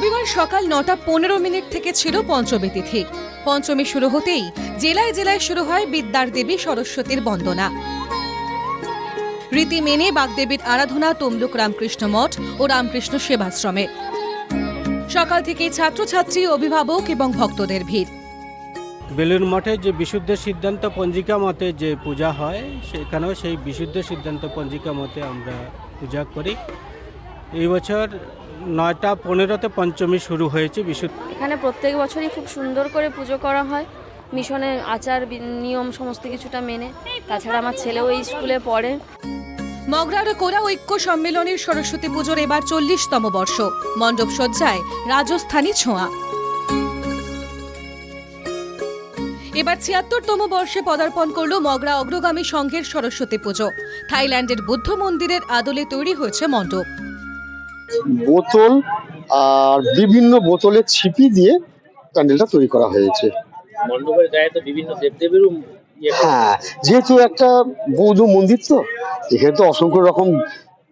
সকাল নটা পনেরো মিনিট থেকে ছিল পঞ্চমী তিথি। পঞ্চমী শুরু হতেই জেলায় জেলায় শুরু হয় বিদ্যার দেবী সরস্বতীর বন্দনা। রীতি মেনে বাগদেবীর আরাধনা তমলুক রামকৃষ্ণ মঠ ও রামকৃষ্ণ সেবাশ্রমে। সকাল থেকেই ছাত্রছাত্রী, অভিভাবক এবং ভক্তদের ভিড়। বেলুর মঠে যে বিশুদ্ধ সিদ্ধান্ত পঞ্জিকা মতে যে পূজা হয়, সেখানেও সেই বিশুদ্ধ সিদ্ধান্ত পঞ্জিকা মতে আমরা পূজা করি। এই বছর নয়টা পনেরোতে পঞ্চমী শুরু হয়েছে বিশুদ্ধ এখানে প্রত্যেক বছরই খুব সুন্দর করে পুজো করা হয়। মিশনে আচার নিয়ম সমস্ত কিছুটা মেনে। তাছাড়া আমার ছেলেও এই স্কুলে পড়ে। মগরার কোরা ঐক্য সম্মেলনের সরস্বতী পুজোর এবার চল্লিশতম বর্ষ। মণ্ডপ সজ্জায় রাজস্থানী ছোঁয়া। এবার ছিয়াত্তরতম বর্ষে পদার্পণ করল মগরা অগ্রগামী সংঘের সরস্বতী পুজো। থাইল্যান্ডের বুদ্ধ মন্দিরের আদলে তৈরি হয়েছে মণ্ডপ। বোতল আর বিভিন্ন বোতলের ছিপি দিয়ে প্যান্ডেলটা তৈরি করা হয়েছে। মণ্ডপের গায়ে তো বিভিন্ন দেবদেবীরও ইয়ে হ্যাঁ যেহেতু একটা বৌদ্ধ মন্দির তো এখানে তো অসংখ্য রকম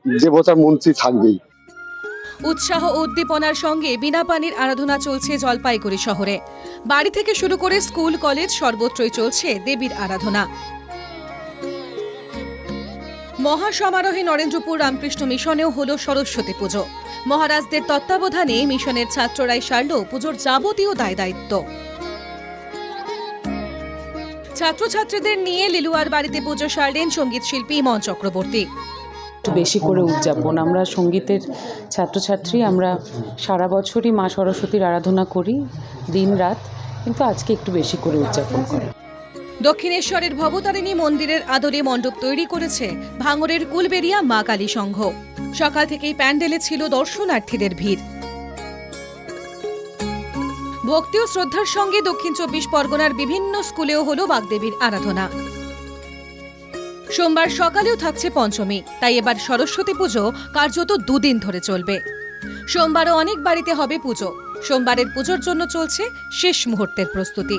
দেবতার মন্ত্রী থাকবেই। উৎসাহ উদ্দীপনার সঙ্গে বিনা পানির আরাধনা চলছে জলপাইগুড়ি শহরে। বাড়ি থেকে শুরু করে স্কুল কলেজ সর্বত্রই চলছে দেবীর আরাধনা। মহাসমারোহে নরেন্দ্রপুর রামকৃষ্ণ মিশনেও হল সরস্বতী পুজো। মহারাজদের তত্ত্বাবধানে মিশনের ছাত্ররাই সারল পুজোর যাবতীয় দায় দায়িত্ব। ছাত্রছাত্রীদের নিয়ে লিলুয়ার বাড়িতে পুজো সারলেন সংগীত শিল্পী ইমন চক্রবর্তী। একটু বেশি করে উদযাপন। আমরা সঙ্গীতের ছাত্রছাত্রী, আমরা সারা বছরই মা সরস্বতীর আরাধনা করি দিন রাত কিন্তু আজকে একটু বেশি করে উদযাপন করি। দক্ষিণেশ্বরের ভবতারিণী মন্দিরের আদরে মণ্ডপ তৈরি করেছে ভাঙরের কুলবেরিয়া মা কালী সংঘ। সকাল থেকেই প্যান্ডেলে ছিল দর্শনার্থীদের ভিড়। ভক্তি ও শ্রদ্ধার সঙ্গে দক্ষিণ চব্বিশ পরগনার বিভিন্ন স্কুলেও হল বাগদেবীর আরাধনা। সোমবার সকালেও থাকছে পঞ্চমী, তাই এবার সরস্বতী পুজো কার্যত দুদিন ধরে চলবে। সোমবারও অনেক বাড়িতে হবে পুজো। সোমবারের পুজোর জন্য চলছে শেষ মুহূর্তের প্রস্তুতি।